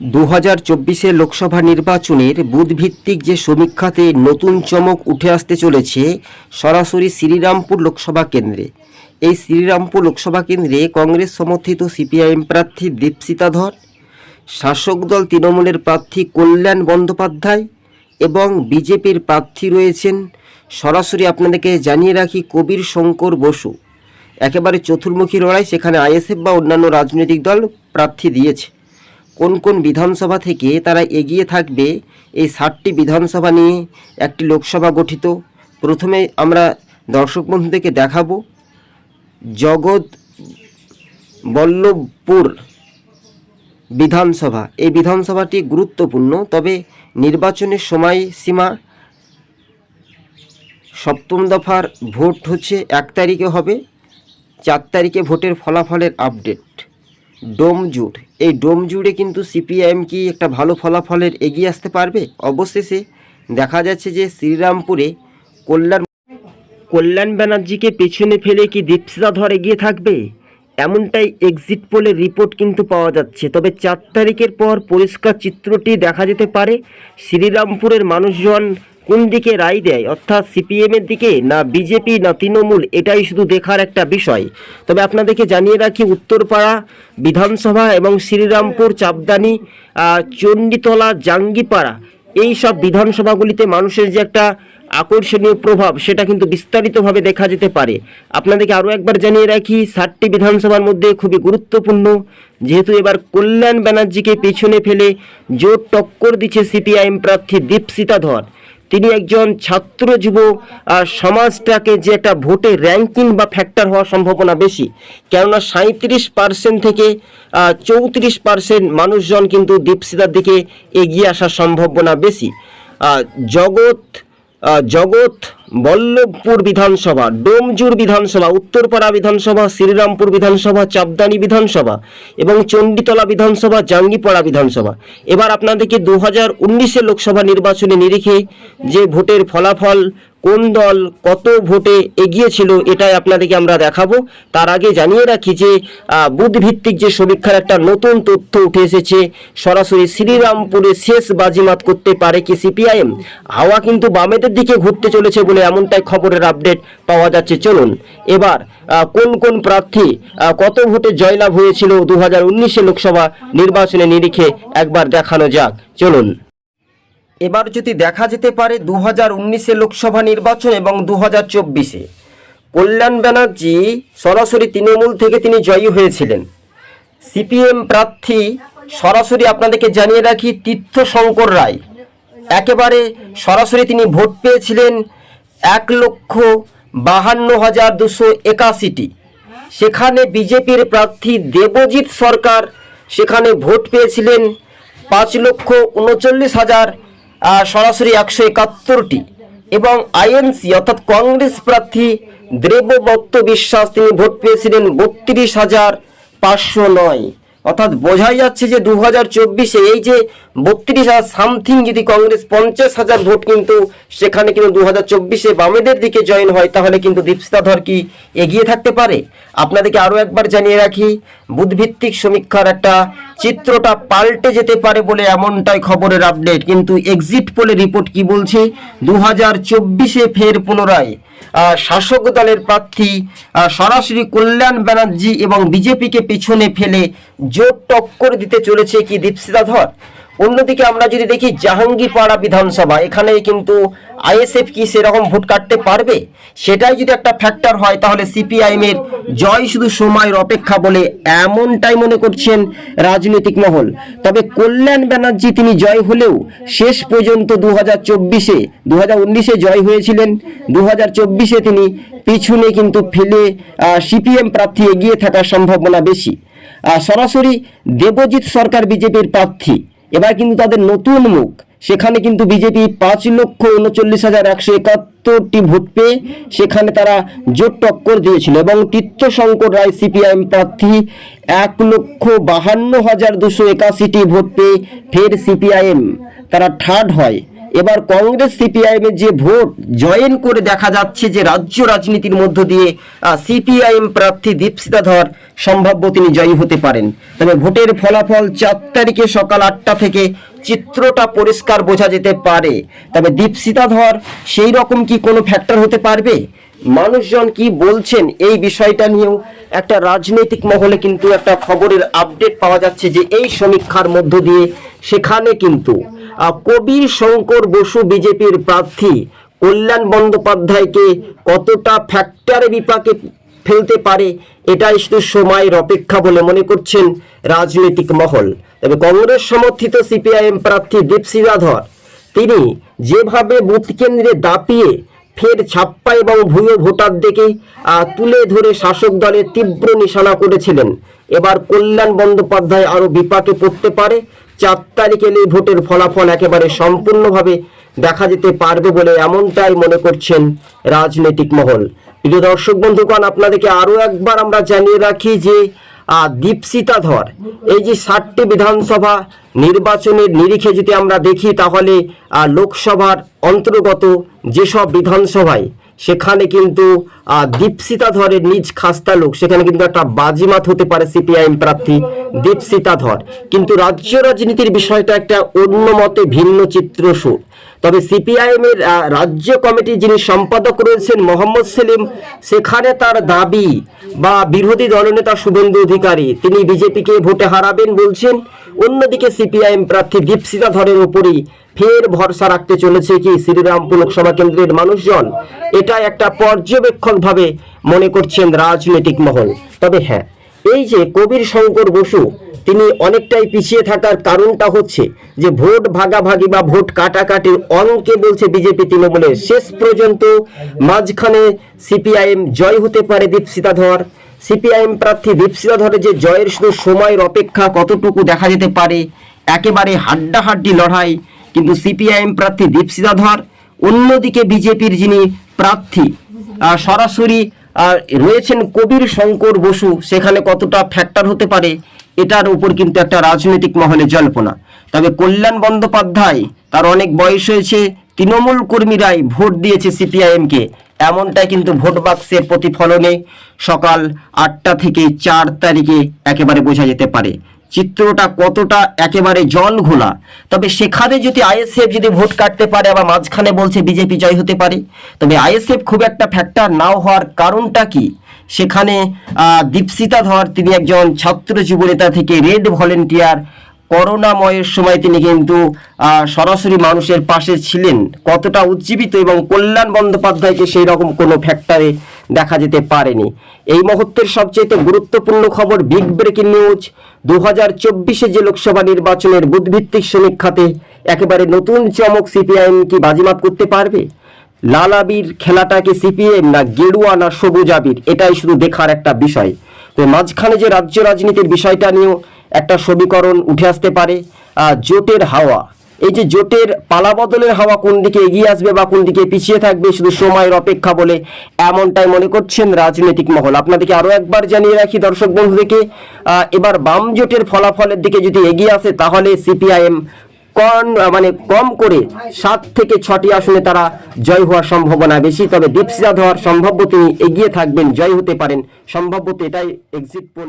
দু হাজার চব্বিশে লোকসভা নির্বাচনের বুথভিত্তিক যে সমীক্ষাতে নতুন চমক উঠে আসতে চলেছে সরাসরি শ্রীরামপুর লোকসভা কেন্দ্রে। এই শ্রীরামপুর লোকসভা কেন্দ্রে কংগ্রেস সমর্থিত সিপিআইএম প্রার্থী দীপসিতা ধর, শাসক দল তৃণমূলের প্রার্থী কল্যাণ বন্দ্যোপাধ্যায় এবং বিজেপির প্রার্থী রয়েছেন সরাসরি আপনাদেরকে জানিয়ে রাখি কবির শঙ্কর বসু। একেবারে চতুর্মুখী লড়াই সেখানে আইএসএফ বা অন্যান্য রাজনৈতিক দল প্রার্থী দিয়েছে। কোন কোন বিধানসভা থেকে তারা এগিয়ে থাকবে, এই ষাটটি বিধানসভা নিয়ে একটি লোকসভা গঠিত। প্রথমে আমরা দর্শক বন্ধুদেরকে দেখাবো, জগৎ বল্লভপুর বিধানসভা। এই বিধানসভাটি গুরুত্বপূর্ণ, তবে নির্বাচনের সময়সীমা সপ্তম দফার ভোট হচ্ছে এক তারিখে হবে, চার তারিখে ভোটের ফলাফলের আপডেট। ডোম জুড় এই ডোম জুড়ে কিন্তু সিপিআইএম কি একটা ভালো ফলাফলের এগিয়ে আসতে পারবে? অবশেষে দেখা যাচ্ছে যে শ্রীরামপুরে কল্যাণ কল্যাণ ব্যানার্জিকে পেছনে ফেলে কি দীপশিতা ধর এগিয়ে থাকবে? এমনটাই এক্সিট পোলের রিপোর্ট কিন্তু পাওয়া যাচ্ছে। তবে চার তারিখের পর পরিষ্কার চিত্রটি দেখা যেতে পারে। শ্রীরামপুরের মানুষজন কোন দিকে রায় দেয়? অর্থাৎ সিপিএমের দিকে না বিজেপি না তৃণমূল? এটাই শুধু দেখার একটা বিষয়। তবে আপনাদেরকে জানিয়ে রাখি, উত্তরপাড়া বিধানসভা এবং শ্রীরামপুর, চাপদানি চণ্ডীতলা, জাঙ্গিপাড়া এই সব বিধানসভাগুলিতে মানুষের যে একটা আকর্ষণীয় প্রভাব, সেটা কিন্তু বিস্তারিতভাবে দেখা যেতে পারে। আপনাদেরকে আরও একবার জানিয়ে রাখি, ষাটটি বিধানসভার মধ্যে খুবই গুরুত্বপূর্ণ। যেহেতু এবার কল্যাণ ব্যানার্জিকে পেছনে ফেলে জোর টক্কর দিচ্ছে সিপিআইএম প্রার্থী দীপসিতা ধর। তিনি একজন ছাত্র যুব সমাজটাকে যে একটা ভোটে র্যাঙ্কিং বা ফ্যাক্টর হওয়ার সম্ভাবনা বেশি। কেননা সাঁত্রিশ পার্সেন্ট থেকে চৌত্রিশ পার্সেন্ট মানুষজন কিন্তু দীপসিতার দিকে এগিয়ে আসার সম্ভাবনা বেশি। জগৎ জগৎ বল্লভপুর বিধানসভা, ডোমজুর বিধানসভা, উত্তরপাড়া বিধানসভা, শ্রীরামপুর বিধানসভা, চাপদানি বিধানসভা এবং চণ্ডীতলা বিধানসভা, জাঙ্গিপাড়া বিধানসভা। এবার আপনাদেরকে দু হাজার লোকসভা নির্বাচনে নিরিখে যে ভোটের ফলাফল কোন দল কত ভোটে এগিয়েছিল এটাই আপনাদেরকে আমরা দেখাবো। তার আগে জানিয়ে রাখি যে আহ, বুথ ভিত্তিক যে সমীক্ষার একটা নতুন তথ্য উঠে এসেছে সরাসরি শ্রীরামপুরে শেষ বাজিমাত করতে পারে কি সিপিআইএম? হাওয়া কিন্তু বামেদের দিকে ঘুরতে চলেছে বলে এমনটাই খবরের আপডেট পাওয়া যাচ্ছে। চলুন এবার কোন কোন প্রার্থী কত ভোটে জয়লাভ হয়েছিল দু হাজার লোকসভা নির্বাচনে নিরিখে একবার দেখানো যাক। চলুন। এবার যদি দেখা যেতে পারে দু হাজার উনিশে লোকসভা নির্বাচন এবং দু হাজার চব্বিশে, কল্যাণ ব্যানার্জি সরাসরি তৃণমূল থেকে তিনি জয়ী হয়েছিলেন। সিপিএম প্রার্থী সরাসরি আপনাদেরকে জানিয়ে রাখি তীর্থ শঙ্কর রায়। একেবারে সরাসরি তিনি ভোট পেয়েছিলেন এক লক্ষ বাহান্ন হাজার দুশো একাশিটি। সেখানে বিজেপির প্রার্থী দেবজিৎ সরকার সেখানে ভোট পেয়েছিলেন পাঁচ লক্ষ উনচল্লিশ হাজার সরাসরি একশো একাত্তরটি। এবং আইএনসি অর্থাৎ কংগ্রেস প্রার্থী দেবদত্ত বিশ্বাস, তিনি ভোট পেয়েছিলেন বত্রিশ হাজার পাঁচশো নয়। অর্থাৎ বোঝাই যাচ্ছে যে দু হাজার চব্বিশে এই যে বত্রিশ হাজার সামথিং যদি কংগ্রেস পঞ্চাশ হাজার ভোট কিন্তু সেখানে কিন্তু দু হাজার চব্বিশে বামেদের দিকে জয়েন হয়, তাহলে কিন্তু দীপস্তা ধর কি এগিয়ে থাকতে পারে? আপনাদেরকে আরও একবার জানিয়ে রাখি, বুধভিত্তিক সমীক্ষার একটা চিত্রটা পাল্টে যেতে পারে বলে এমনটাই খবরের আপডেট। কিন্তু এক্সিট পোলে রিপোর্ট কি বলছে? দু হাজার চব্বিশে ফের পুনরায়। শাসক দলের প্রার্থী সরাসরি কল্যাণ ব্যানার্জি এবং বিজেপিকে পিছনে ফেলে জোর টক্কর দিতে চলেছে কি দীপসিতা ধর অন্যদিকে আমরা যদি দেখি জাহাঙ্গীরপাড়া বিধানসভা এখানে কিন্তু আইএসএফ কি সেরকম ভোট কাটতে পারবে? সেটাই যদি একটা ফ্যাক্টর হয়, তাহলে সিপিআইএম এর জয় শুধু সময়ের অপেক্ষা বলে এমনটাই মনে করছেন রাজনৈতিক মহল। তবে কল্যাণ ব্যানার্জি তিনি জয় হলেও শেষ পর্যন্ত দু হাজার চব্বিশে দু হাজার উনিশে জয় হয়েছিলেন। দু হাজার চব্বিশে তিনি পিছনে কিন্তু ফেলে সিপিএম প্রার্থী এগিয়ে থাকার সম্ভাবনা বেশি। সরাসরি দেবজিৎ সরকার বিজেপির প্রার্থী এবার কিন্তু তাদের নতুন মুখ। সেখানে কিন্তু বিজেপি পাঁচ লক্ষ উনচল্লিশ হাজার একশো একাত্তরটি ভোট পেয়ে সেখানে তারা জোট টক্কর দিয়েছিল এবং তীর্থশঙ্কর রায় সিপিআইএম প্রার্থী এক লক্ষ বাহান্ন হাজার দুশো একাশিটি ভোট পেয়ে ফের সিপিআইএম, তারা থার্ড হয়। এবার কংগ্রেস সিপিআইএম যে ভোট, জয়েন করে দেখা যাচ্ছে যে রাজ্য রাজনীতির মধ্য দিয়ে সিপিআইএম প্রার্থী দীপসিতা ধর সম্ভাব্য তিনি জয়ী হতে পারেন। তবে ভোটের ফলাফল চার তারিখে সকাল আটটা থেকে চিত্রটা পরিষ্কার বোঝা যেতে পারে। তবে দীপসিতা ধর সেই রকম কি কোনো ফ্যাক্টর হতে পারবে? মানুষজন কি বলছেন এই বিষয়টা নিয়েও একটা রাজনৈতিক মহলে কিন্তু একটা খবরের আপডেট পাওয়া যাচ্ছে যে এই সমীক্ষার মধ্য দিয়ে সেখানে কিন্তু কবির শঙ্কর বসু বিজেপির প্রার্থী কল্যাণ বন্দ্যোপাধ্যায়কে কতটা ফ্যাক্টরে বিপাকে ফেলতে পারে, এটাই শুধু সময়ের অপেক্ষা বলে মনে করছেন রাজনৈতিক মহল। তবে কংগ্রেস সমর্থিত সিপিআইএম প্রার্থী দীপসিদা ধর, তিনি যেভাবে বুথ কেন্দ্রে দাপিয়ে ফের ছাপ্পা এবং ভুয়ো ভোটারদেরকে তুলে ধরে শাসক দলের তীব্র নিশানা করেছিলেন। এবার কল্যাণ বন্দ্যোপাধ্যায় আরও বিপাকে পড়তে পারে। চার তারিখ এলে ভোটের ফলাফল একেবারে সম্পূর্ণভাবে দেখা যেতে পারবে বলে এমনটাই মনে করছেন রাজনৈতিক মহল। প্রিয় দর্শক বন্ধুগণ, আপনাদেরকে আরও একবার আমরা জানিয়ে রাখি যে দীপসিতা ধর। এই যে ষাটটি বিধানসভা নির্বাচনের নিরিখে যদি আমরা দেখি, তাহলে লোকসভার অন্তর্গত যেসব বিধানসভায় সেখানে কিন্তু দীপসিতা ধরের নিজ খাস্তা লোক সেখানে কিন্তু একটা বাজিমাত হতে পারে সিপিআইএম প্রার্থী দীপসিতা ধর কিন্তু রাজ্য রাজনীতির বিষয়টা একটা অন্য মতে ভিন্ন চিত্র সুর তবে সিপিআইএম এর আহ, রাজ্য কমিটির যিনি সম্পাদক রয়েছেন মোহাম্মদ সেলিম সেখানে তার দাবি বা বিরোধী দলনেতা শুভেন্দু অধিকারী তিনি বিজেপিকে ভোটে হারাবেন বলছেন। অন্যদিকে সিপিআইএম প্রার্থী দীপসিতা ধরের উপরই ফের ভরসা রাখতে চলেছে কি শ্রীরামপুর লোকসভা কেন্দ্রের মানুষজন? এটা একটা পর্যবেক্ষক ভাবে মনে করছেন রাজনৈতিক মহল। তবে হ্যাঁ এই যে কবির শঙ্কর বসু, তিনি অনেকটাই পিছিয়ে থাকার কারণটা হচ্ছে যে ভোট ভাগাভাগি বা ভোট কাটাকাটির অঙ্কে বলছে বিজেপি তৃণমূলের। শেষ পর্যন্ত মাঝখানে সিপিআইএম জয় হতে পারে দীপসিতা ধর। সিপিআইএম প্রার্থী দীপসিতা ধরে যে জয়ের শুধু সময়ের অপেক্ষা কতটুকু দেখা যেতে পারে, একেবারে হাড্ডাহাড্ডি লড়াই। কিন্তু সিপিআইএম প্রার্থী দীপসিতা ধর অন্যদিকে বিজেপির যিনি প্রার্থী সরাসরি রয়েছেন কবির শঙ্কর বসু, সেখানে কতটা ফ্যাক্টর হতে পারে, এটার উপর কিন্তু একটা রাজনৈতিক মহলে জল্পনা। তবে কল্যাণ বন্দ্যোপাধ্যায়, তার অনেক বয়স হয়েছে তৃণমূল কর্মীরাই ভোট দিয়েছে সিপিআইএমকে। এমনটাই কিন্তু ভোট বাক্সের প্রতিফলনে সকাল আটটা থেকে চার তারিখে একেবারে বোঝা যেতে পারে। চিত্রটা কতটা একেবারে জল ঘোলা তবে সেখানে যদি আইএসএফ যদি ভোট কাটতে পারে, আবার মাঝখানে বলছে বিজেপি জয় হতে পারে। তবে আইএসএফ খুব একটা ফ্যাক্টর নাও হওয়ার কারণটা কি? সেখানে দীপসিতা ধর, তিনি একজন ছাত্র যুবনেতা থেকে রেড ভলেন্টিয়ার করোনাময়ের সময় তিনি কিন্তু সরাসরি মানুষের পাশে ছিলেন। কতটা উজ্জীবিত এবং কল্যাণ বন্দ্যোপাধ্যায়কে সেই রকম কোনো ফ্যাক্টরে দেখা যেতে পারেনি। এই মুহূর্তের সবচেয়ে গুরুত্বপূর্ণ খবর বিগ ব্রেকিং নিউজ দু হাজার চব্বিশে যে লোকসভা নির্বাচনের বুথভিত্তিক সমীক্ষাতে একেবারে নতুন চমক সিপিআইএম কি বাজিমাত করতে পারবে? লাল আবির খেলাটাকে সিপিএম না গেরুয়া না সবুজ আবির এটাই শুধু দেখার একটা বিষয়। তো মাঝখানে যে রাজ্য রাজনীতির বিষয়টা নিয়েও একটা সমীকরণ উঠে আসতে পারে জোটের হাওয়া। এই যে জোটের পালা বদলের হাওয়া কোন দিকে এগিয়ে আসবে বা কোন দিকে পিছিয়ে থাকবে, শুধু সময়ের অপেক্ষা বলে এমনটাই মনে করছেন রাজনৈতিক মহল। আপনাদেরকে আরও একবার জানিয়ে রাখি দর্শক বন্ধুদেরকে এবার বাম জোটের ফলাফলের দিকে যদি এগিয়ে আসে, তাহলে সিপিআইএম কম মানে কম করে সাত থেকে ছটি আসনে তারা জয় হওয়ার সম্ভাবনা বেশি। তবে দীপসিদা হওয়ার সম্ভাব্য তিনি এগিয়ে থাকবেন, জয় হতে পারেন। সম্ভাব্যত এটাই এক্সিট পোল